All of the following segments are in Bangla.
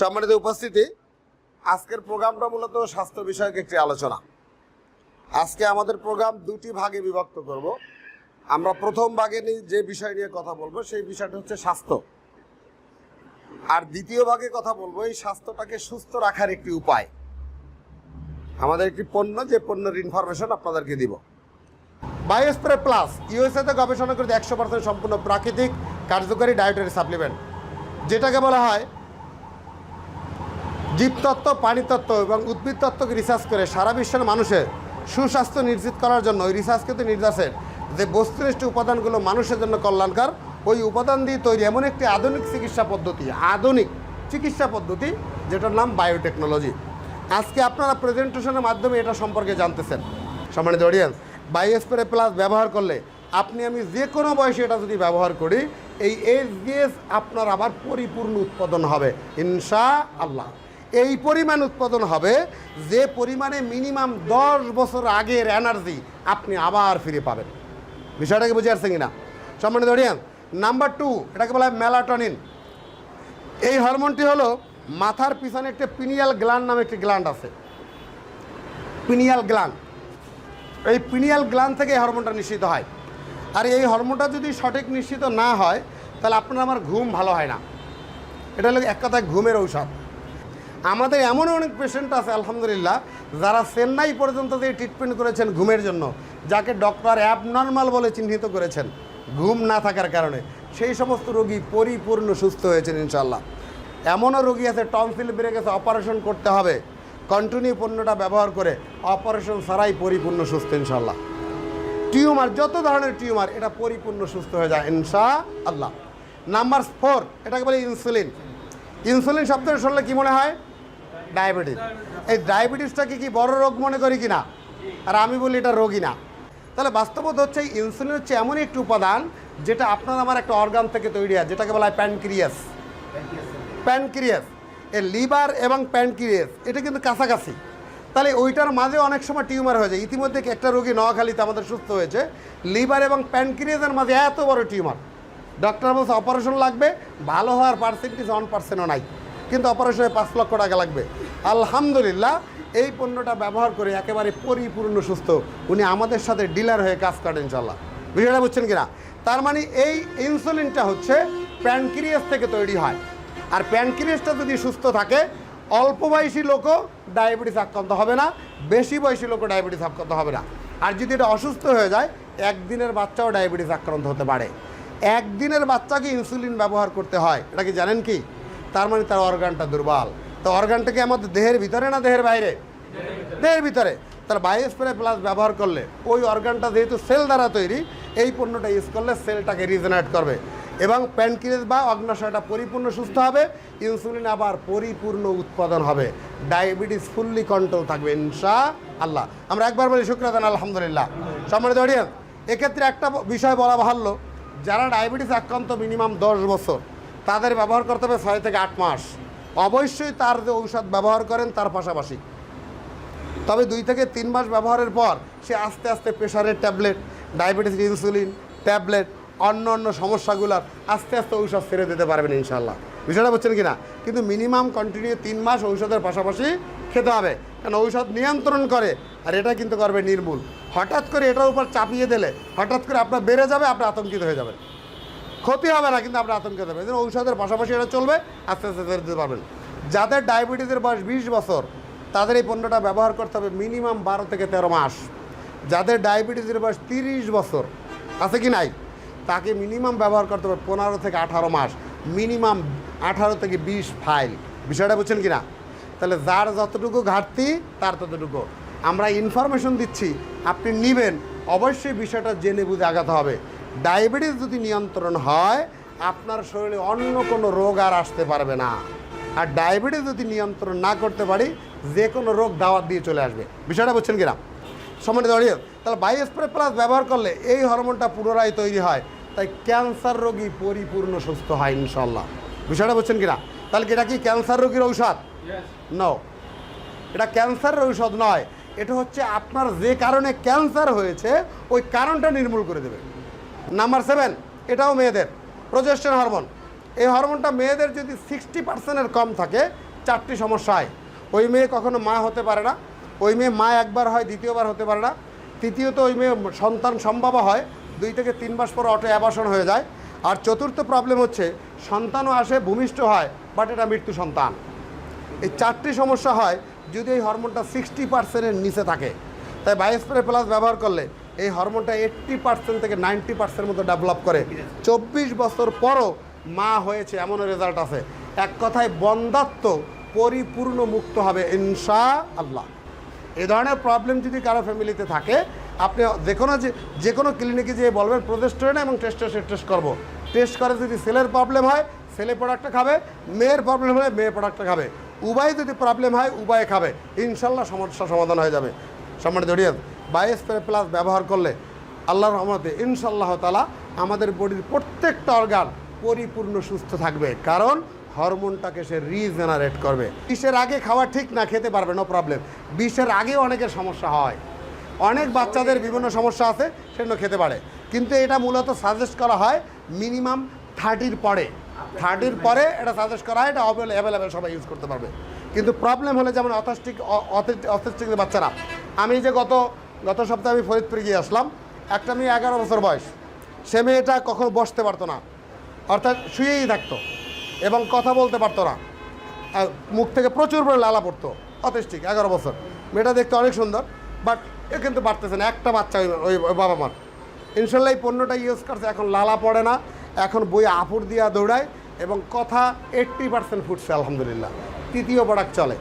সম্মানিত উপস্থিতি, আজকের প্রোগ্রামটা মূলত স্বাস্থ্য বিষয়ক একটি আলোচনা। আজকে আমাদের প্রোগ্রাম দুটি ভাগে বিভক্ত করব। আমরা প্রথম ভাগে যে বিষয় নিয়ে কথা বলব, সেই বিষয়টা হচ্ছে স্বাস্থ্য। আর দ্বিতীয় ভাগে কথা বলব, এই স্বাস্থ্যটাকে সুস্থ রাখার একটি উপায়। আমাদের একটি পণ্য, যে পণ্যের ইনফরমেশন আপনাদেরকে দিব। বায়োস্প্রে প্লাস ইউএসএতে গবেষণা করে একশো পার্সেন্ট সম্পূর্ণ প্রাকৃতিক, কার্যকরী ডায়েটারি সাপ্লিমেন্ট যেটাকে বলা হয় জীবতত্ত্ব প্রাণীতত্ত্ব এবং উদ্ভিদ তত্ত্বকে রিসার্চ করে সারা বিশ্বের মানুষের সুস্বাস্থ্য নিশ্চিত করার জন্য ওই রিসার্চকৃত নির্দেশের যে বস্তুনিষ্ঠ উপাদানগুলো মানুষের জন্য কল্যাণকার, ওই উপাদান দিয়ে তৈরি এমন একটি আধুনিক চিকিৎসা পদ্ধতি, আধুনিক চিকিৎসা পদ্ধতি যেটার নাম বায়োটেকনোলজি আজকে আপনারা প্রেজেন্টেশনের মাধ্যমে এটা সম্পর্কে জানতেছেন। সম্মানিত অডিয়েন্স বায়োস্প্রে প্লাস ব্যবহার করলে আপনি আমি যে কোনো বয়সে এটা যদি ব্যবহার করি, এই এইচডিএস আপনার আবার পরিপূর্ণ উৎপাদন হবে। ইনশা আল্লাহ এই পরিমাণ উৎপাদন হবে, যে পরিমাণে মিনিমাম দশ বছর আগের এনার্জি আপনি আবার ফিরে পাবেন। বিষয়টাকে বুঝে আসছেন কিনা? সম্মানিত অডিয়েন্স নাম্বার টু এটাকে বলা হয় মেলাটনিন এই হরমোনটি হলো মাথার পিছনে একটা পিনিয়াল গ্ল্যান্ড নামে একটি গ্ল্যান্ড আছে। পিনিয়াল গ্ল্যান্ড এই পিনিয়াল গ্ল্যান্ড থেকে এই হরমোনটা নিশ্চিত হয়। আর এই হরমোনটা যদি সঠিক নিশ্চিত না হয়, তাহলে আপনার আমার ঘুম ভালো হয় না। এটা হলো এক কথায় ঘুমের ঔষধ। আমাদের এমন অনেক পেশেন্ট আছে, আলহামদুলিল্লাহ, যারা চেন্নাই পর্যন্ত যে ট্রিটমেন্ট করেছেন ঘুমের জন্য, যাকে ডক্টর অ্যাবনর্মাল বলে চিহ্নিত করেছেন, ঘুম না থাকার কারণে, সেই সমস্ত রোগী পরিপূর্ণ সুস্থ হয়েছেন ইনশাল্লাহ এমনও রোগী আছে টনসিল বেড়ে গেছে অপারেশন করতে হবে। কন্টিনিউ পণ্যটা ব্যবহার করে অপারেশন ছাড়াই পরিপূর্ণ সুস্থ ইনশাল্লাহ টিউমার, যত ধরনের টিউমার, এটা পরিপূর্ণ সুস্থ হয়ে যায় ইনশা আল্লাহ নাম্বার ফোর এটাকে বলে ইনসুলিন ইনসুলিন শব্দটা শুনলে কী মনে হয়? ডায়াবেটিস। এই ডায়াবেটিসটাকে কি বড় রোগ মনে করি কিনা? আর আমি বলি এটা রোগী না। তাহলে বাস্তবত হচ্ছে ইনসুলিন হচ্ছে এমন একটি উপাদান যেটা আপনার আমার একটা অর্গান থেকে তৈরি হয়, যেটাকে বলা হয় প্যানক্রিয়াস। প্যানক্রিয়াস। এ লিভার এবং প্যানক্রিয়াস, এটা কিন্তু কাছাকাছি। তাহলে ওইটার মাঝে অনেক সময় টিউমার হয়ে যায়। ইতিমধ্যে একটা রোগী নোয়াখালীতে আমাদের সুস্থ হয়েছে। লিভার এবং প্যানক্রিয়াসের মাঝে এত বড় টিউমার। ডক্টর বলছে অপারেশন লাগবে, ভালো হওয়ার পার্সেন্টেজ ওয়ান পার্সেন্টও নাই। কিন্তু অপারেশনে পাঁচ লক্ষ টাকা লাগবে। আলহামদুলিল্লাহ, এই পণ্যটা ব্যবহার করে একেবারে পরিপূর্ণ সুস্থ। উনি আমাদের সাথে ডিলার হয়ে কাজ করেন ইনশাল্লাহ বিষয়টা বুঝছেন কিনা? তার মানে এই ইনসুলিনটা হচ্ছে প্যানক্রিয়াস থেকে তৈরি হয়। আর প্যানক্রিয়াসটা যদি সুস্থ থাকে, অল্প বয়সী লোকও ডায়াবেটিস আক্রান্ত হবে না, বেশি বয়সী লোকও ডায়াবেটিস আক্রান্ত হবে না। আর যদি এটা অসুস্থ হয়ে যায়, একদিনের বাচ্চাও ডায়াবেটিস আক্রান্ত হতে পারে। একদিনের বাচ্চাকে ইনসুলিন ব্যবহার করতে হয়, এটা কি জানেন কি? তার মানে তার অর্গানটা দুর্বল। তো অর্গানটা কি আমাদের দেহের ভিতরে না দেহের বাইরে? দেহের ভিতরে। তার বায়োস্প্রে প্লাস ব্যবহার করলে ওই অর্গানটা যেহেতু সেল দ্বারা তৈরি, এই পণ্যটা ইউজ করলে সেলটাকে রিজেনারেট করবে। এবং প্যানক্রিয়াস বা অগ্নাশয়টা পরিপূর্ণ সুস্থ হবে ইনসুলিন আবার পরিপূর্ণ উৎপাদন হবে। ডায়াবেটিস ফুললি কন্ট্রোল থাকবে ইনশা আল্লাহ আমরা একবার বলি শুক্রাদান আলহামদুলিল্লাহ। সম্মানিত অডিয়েন্স এক্ষেত্রে একটা বিষয় বলা ভালো যারা ডায়াবেটিস আক্রান্ত মিনিমাম দশ বছর, তাদের ব্যবহার করতে হবে ছয় থেকে আট মাস। অবশ্যই তার যে ঔষধ ব্যবহার করেন তার পাশাপাশি। তবে দুই থেকে তিন মাস ব্যবহারের পর সে আস্তে আস্তে প্রেশারের ট্যাবলেট, ডায়াবেটিস, ইনসুলিন, ট্যাবলেট, অন্য অন্য সমস্যাগুলোর আস্তে আস্তে ঔষধ ছেড়ে দিতে পারবেন ইনশাল্লাহ বিষয়টা বুঝছেন কি না কিন্তু মিনিমাম কন্টিনিউ তিন মাস ঔষধের পাশাপাশি খেতে হবে। কারণ ঔষধ নিয়ন্ত্রণ করে আর এটা কিন্তু করবে নির্মূল। হঠাৎ করে এটার উপর চাপিয়ে দিলে, হঠাৎ করে আপনার বেড়ে যাবে, আপনি আতঙ্কিত হয়ে যাবেন। ক্ষতি হবে না, কিন্তু আপনার আতঙ্কিত হবে এই ঔষধের পাশাপাশি এটা চলবে, আস্তে আস্তে দিতে পারবেন। যাদের ডায়াবেটিসের বয়স বিশ বছর, তাদের এই পণ্যটা ব্যবহার করতে হবে মিনিমাম বারো থেকে তেরো মাস। যাদের ডায়াবেটিসের বয়স তিরিশ বছর, আছে কি নাই? তাকে মিনিমাম ব্যবহার করতে হবে পনেরো থেকে আঠারো মাস, মিনিমাম আঠারো থেকে বিশ ফাইল। বিষয়টা বুঝছেন কি না তাহলে যার যতটুকু ঘাটতি, তার ততটুকু। আমরা ইনফরমেশন দিচ্ছি, আপনি নেবেন, অবশ্যই বিষয়টা জেনে বুঝে আগাতে হবে। ডায়াবেটিস যদি নিয়ন্ত্রণ হয় আপনার শরীরে অন্য কোনো রোগ আর আসতে পারবে না। আর ডায়াবেটিস যদি নিয়ন্ত্রণ না করতে পারি যে কোনো রোগ দাওয়াত দিয়ে চলে আসবে। বিষয়টা বুঝছেন কিনা? সমানে দাঁড়িয়ে তাহলে বায়োস্প্রে প্লাস ব্যবহার করলে এই হরমোনটা পুনরায় তৈরি হয়। তাই ক্যান্সার রোগী পরিপূর্ণ সুস্থ হয় ইনশাল্লাহ বিষয়টা বুঝছেন কিনা? তাহলে কি এটা কি ক্যান্সার রোগীর ঔষধ? ন এটা ক্যান্সারের ঔষধ নয়। এটা হচ্ছে আপনার যে কারণে ক্যান্সার হয়েছে ওই কারণটা নির্মূল করে দেবে। নাম্বার সেভেন, এটাও মেয়েদের প্রজেস্টন হরমোন। এই হরমোনটা মেয়েদের যদি সিক্সটি পার্সেন্টের কম থাকে, চারটি সমস্যা হয়। ওই মেয়ে কখনো মা হতে পারে না, ওই মেয়ে মা একবার হয়, দ্বিতীয়বার হতে পারে না। তৃতীয়ত ওই মেয়ে সন্তান সম্ভব হয়, দুই থেকে তিন মাস পর অটো অ্যাবাসন হয়ে যায়। আর চতুর্থ প্রবলেম হচ্ছে, সন্তানও আসে, ভূমিষ্ঠ হয়, বাট এটা মৃত্যু সন্তান। এই চারটি সমস্যা হয়, যদি এই হরমোনটা সিক্সটি পার্সেন্টের নিচে থাকে। তাই বায়োস্প্রে প্লাস ব্যবহার করলে এই হরমোনটা এইট্টি পার্সেন্ট থেকে নাইনটি পার্সেন্ট মতো ডেভেলপ করে। চব্বিশ বছর পরও মা হয়েছে এমন রেজাল্ট আছে। এক কথায় বন্ধাত্ম পরিপূর্ণ মুক্ত হবে ইনশা আল্লাহ এই ধরনের প্রবলেম যদি কারও ফ্যামিলিতে থাকে, আপনি যে কোনো যে যে কোনো ক্লিনিকে যেয়ে বলবেন প্রোজেস্টেরন এবং টেস্টোস্টেরন টেস্ট করব। টেস্ট করে যদি সেলের প্রবলেম হয়, ছেলে প্রোডাক্টটা খাবে, মেয়ের প্রবলেম হলে মেয়ে প্রোডাক্টটা খাবে। উভয় যদি প্রবলেম হয়, উভয়ে খাবে। ইনশাল্লাহ সমস্যা সমাধান হয়ে যাবে। সম্মানিত জড়িয়ে বায়োস্প্রে প্লাস ব্যবহার করলে আল্লাহর রহমতে ইনশাল্লাহ তালা আমাদের বডির প্রত্যেকটা অর্গান পরিপূর্ণ সুস্থ থাকবে। কারণ হরমোনটাকে সে রিজেনারেট করবে। বিষের আগে খাওয়া ঠিক না, খেতে পারবে নো প্রবলেম বিষের আগে অনেকের সমস্যা হয়। অনেক বাচ্চাদের বিভিন্ন সমস্যা আছে, সেগুলো খেতে পারে। কিন্তু এটা মূলত সাজেস্ট করা হয় মিনিমাম থার্টির পরে। থার্টির পরে এটা সাজেস্ট করা হয়, এটা অ্যাভেলেবেল সবাই ইউজ করতে পারবে। কিন্তু প্রবলেম হলে যেমন অথেস্টিক অথেস্টিক বাচ্চারা, আমি যে গত গত সপ্তাহে আমি ফরিদপুরে গিয়ে আসলাম। একটা মেয়ে এগারো বছর বয়স। সে মেয়েটা কখনো বসতে পারতো না। অর্থাৎ শুয়েই থাকতো এবং কথা বলতে পারতো না। মুখ থেকে প্রচুর পরে লালা পড়তো। অতিষ্ঠিক, এগারো বছর। মেয়েটা দেখতে অনেক সুন্দর বাট এ কিন্তু বাড়তেছে না। একটা বাচ্চা ওই বাবা মার। ইনশাল্লাহ এই পণ্যটা ইউজ করছে। এখন লালা পড়ে না। এখন বই আপুর দিয়া দৌড়ায় এবং কথা এইট্টি পার্সেন্ট ফুটছে, আলহামদুলিল্লাহ। তৃতীয় প্রোডাক্ট চলে।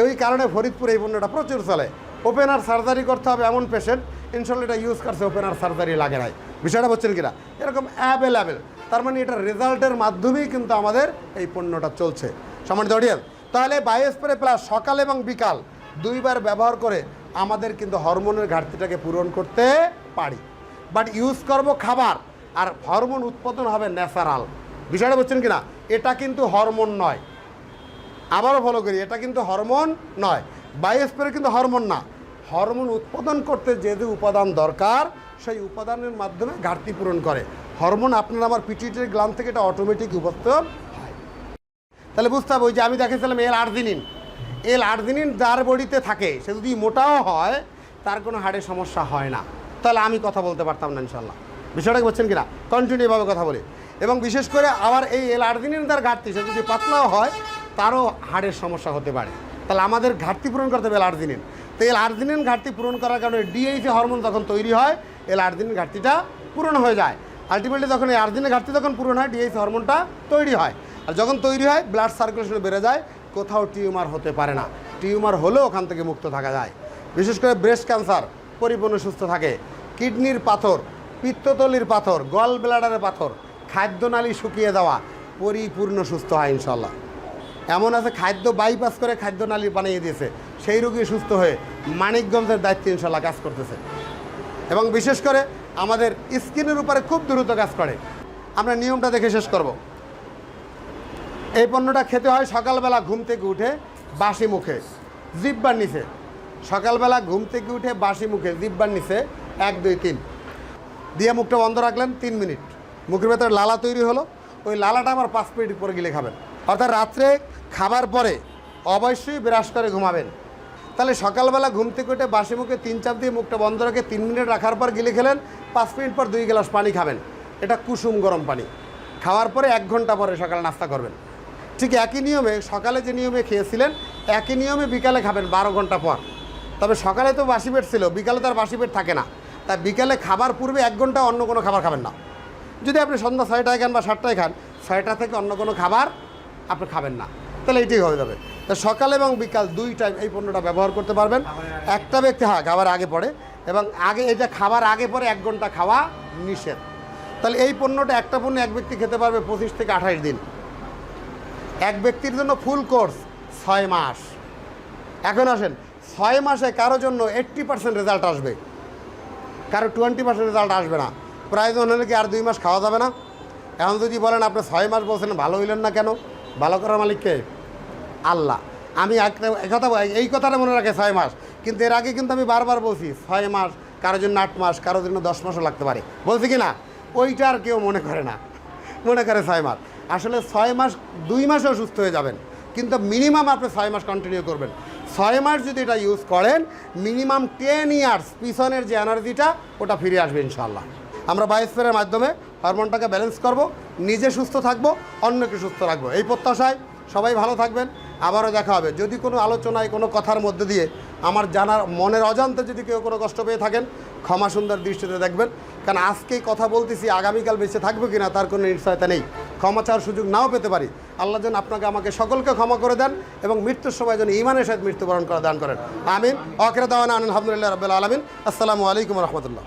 এই কারণে ফরিদপুরে এই পণ্যটা প্রচুর চলে। ওপেনার সার্জারি করতে হবে এমন পেশেন্ট ইনশাল্লাহ এটা ইউজ করছে ওপেনার সার্জারি লাগে নাই। বিষয়টা বলছেন কিনা? এরকম অ্যাভেলেবেল তার মানে এটা রেজাল্টের মাধ্যমেই কিন্তু আমাদের এই পণ্যটা চলছে। সমান জড়িয়ে তাহলে বায়োস্প্রে প্লাস সকাল এবং বিকাল দুইবার ব্যবহার করে আমাদের কিন্তু হরমোনের ঘাটতিটাকে পূরণ করতে পারি। বাট ইউজ করব খাবার, আর হরমোন উৎপাদন হবে ন্যাচারাল বিষয়টা বলছেন কিনা? এটা কিন্তু হরমোন নয়। আবারও ফলো করি, এটা কিন্তু হরমোন নয়। বায়োস্পের কিন্তু হরমোন না। হরমোন উৎপাদন করতে যে যে উপাদান দরকার, সেই উপাদানের মাধ্যমে ঘাটতি পূরণ করে। হরমোন আপনার আমার পিটিটির গ্লান থেকে এটা অটোমেটিক উপস্থাপন হয়। তাহলে বুঝতে হবে, ওই যে আমি দেখেছিলাম এল আর্জিনিন এল আর্জিনিন যার বডিতে থাকে, সে যদি মোটাও হয়, তার কোনো হাড়ের সমস্যা হয় না। তাহলে আমি কথা বলতে পারতাম না ইনশাল্লাহ বিষয়টা বলছেন কিনা? কন্টিনিউভাবে কথা বলি। এবং বিশেষ করে আবার এই এল আর্জিনিন তার ঘাটতি, সে যদি পাতলাও হয়, তারও হাড়ের সমস্যা হতে পারে। তাহলে আমাদের ঘাটতি পূরণ করতে হবে এল আর্জিনিন তো এল আর্জিনিন ঘাটতি পূরণ করার কারণে ডিএইচি হরমোন যখন তৈরি হয় এল আর্জিনিন ঘাটতিটা পূরণ হয়ে যায়। আলটিমেটলি যখন এই আর্জিনের ঘাটতি যখন পূরণ হয় ডিএইচি হরমোনটা তৈরি হয়। আর যখন তৈরি হয় ব্লাড সার্কুলেশন বেড়ে যায়, কোথাও টিউমার হতে পারে না। টিউমার হলেও ওখান থেকে মুক্ত থাকা যায়। বিশেষ করে ব্রেস্ট ক্যান্সার পরিপূর্ণ সুস্থ থাকে। কিডনির পাথর, পিত্ততলির পাথর গল ব্লাডারের পাথর, খাদ্যনালী শুকিয়ে দেওয়া পরিপূর্ণ সুস্থ হয় ইনশাল্লাহ এমন আছে, খাদ্য বাইপাস করে খাদ্যনালী বানিয়ে দিয়েছে। সেই রোগী সুস্থ হয়ে মানিকগঞ্জের দায়িত্ব ইনশাল্লাহ কাজ করতেছে। এবং বিশেষ করে আমাদের স্কিনের উপরে খুব দ্রুত কাজ করে। আমরা নিয়মটা দেখে শেষ করব। এই পণ্যটা খেতে হয় সকালবেলা ঘুম থেকে উঠে বাসি মুখে, জিব্বার নিচে। সকালবেলা ঘুম থেকে উঠে বাসি মুখে, জিব্বার নিচে, এক, দুই, তিন। দিয়ে মুখটা বন্ধ রাখলেন তিন মিনিট। মুখের ভেতরে লালা তৈরি হলো। ওই লালাটা আমার পাঁচ মিনিট পরে গিলে খাবেন। অর্থাৎ রাত্রে খাবার পরে অবশ্যই ব্রাশ করে ঘুমাবেন। তাহলে সকালবেলা ঘুম থেকে উঠে বাসি মুখে তিন চাপ দিয়ে মুখটা বন্ধ রেখে তিন মিনিট রাখার পর গিলে খেলেন, পাঁচ মিনিট পর দুই গ্লাস পানি খাবেন। এটা কুসুম গরম পানি। খাওয়ার পরে এক ঘণ্টা পরে সকালে নাস্তা করবেন। ঠিক একই নিয়মে সকালে যে নিয়মে খেয়েছিলেন, একই নিয়মে বিকালে খাবেন বারো ঘণ্টা পর। তবে সকালে তো বাসি পেট ছিল, বিকালে তো আর বাসি পেট থাকে না। তাই বিকালে খাবার পূর্বে এক ঘণ্টা অন্য কোনো খাবার খাবেন না। যদি আপনি সন্ধ্যা ছয়টায় খান বা সাতটায় খান, ছয়টা থেকে অন্য কোনো খাবার আপনি খাবেন না। তাহলে এটাই হয়ে যাবে। সকাল এবং বিকাল দুই টাইম এই পণ্যটা ব্যবহার করতে পারবেন। একটা ব্যক্তি হ্যাঁ খাবার আগে পড়ে এবং আগে এটা খাবার আগে পরে এক ঘণ্টা খাওয়া নিষেধ। তাহলে এই পণ্যটা একটা পণ্য এক ব্যক্তি খেতে পারবে পঁচিশ থেকে আঠাশ দিন। এক ব্যক্তির জন্য ফুল কোর্স ছয় মাস। এখন আসেন, ছয় মাসে কারোর জন্য এইট্টি পার্সেন্ট রেজাল্ট আসবে। কারও টোয়েন্টি পার্সেন্ট রেজাল্ট আসবে না। প্রায় প্রয়োজন হলে কি আর দুই মাস খাওয়া যাবে না? এখন যদি বলেন আপনি ছয় মাস বলছেন, ভালো হইলেন না কেন? ভালো করার মালিককে আল্লাহ। আমি একটা কথা এই কথাটা মনে রাখে ছয় মাস। কিন্তু এর আগে কিন্তু আমি বারবার বলছি, ছয় মাস, কারোর জন্য আট মাস, কারোর জন্য দশ মাসও লাগতে পারে। বলছি কি না? ওইটা আর কেউ মনে করে না। মনে করে ছয় মাস। আসলে ছয় মাস, দুই মাসেও সুস্থ হয়ে যাবেন। কিন্তু মিনিমাম আপনি ছয় মাস কন্টিনিউ করবেন। ছয় মাস যদি এটা ইউজ করেন মিনিমাম টেন ইয়ার্স পিছনের যে এনার্জিটা ওটা ফিরে আসবে ইনশাল্লাহ আমরা বায়োস্ফিয়ারের মাধ্যমে হরমোনটাকে ব্যালেন্স করব, নিজে সুস্থ থাকব, অন্যকে সুস্থ রাখব। এই প্রত্যাশায় সবাই ভালো থাকবেন। আবারও দেখা হবে। যদি কোনো আলোচনায় কোনো কথার মধ্যে দিয়ে আমার জানার মনের অজান্তে যদি কেউ কোনো কষ্ট পেয়ে থাকেন, ক্ষমা সুন্দর দৃষ্টিতে দেখবেন। কারণ আজকেই কথা বলতেছি, আগামীকাল বেঁচে থাকব কিনা তার কোনো নিশ্চয়তা নেই। ক্ষমা চাওয়ার সুযোগ নাও পেতে পারি। আল্লাহ যেন আপনাকে, আমাকে সকলকে ক্ষমা করে দেন এবং মৃত্যুর সময় যেন ইমানের সাথে মৃত্যুবরণ করা, দান করেন। আমিন। অকেরা দাওয়ানা আলহামদুলিল্লাহ রবিল আলমিন। আসসালামু আলাইকুম রহমতুল্লাহ।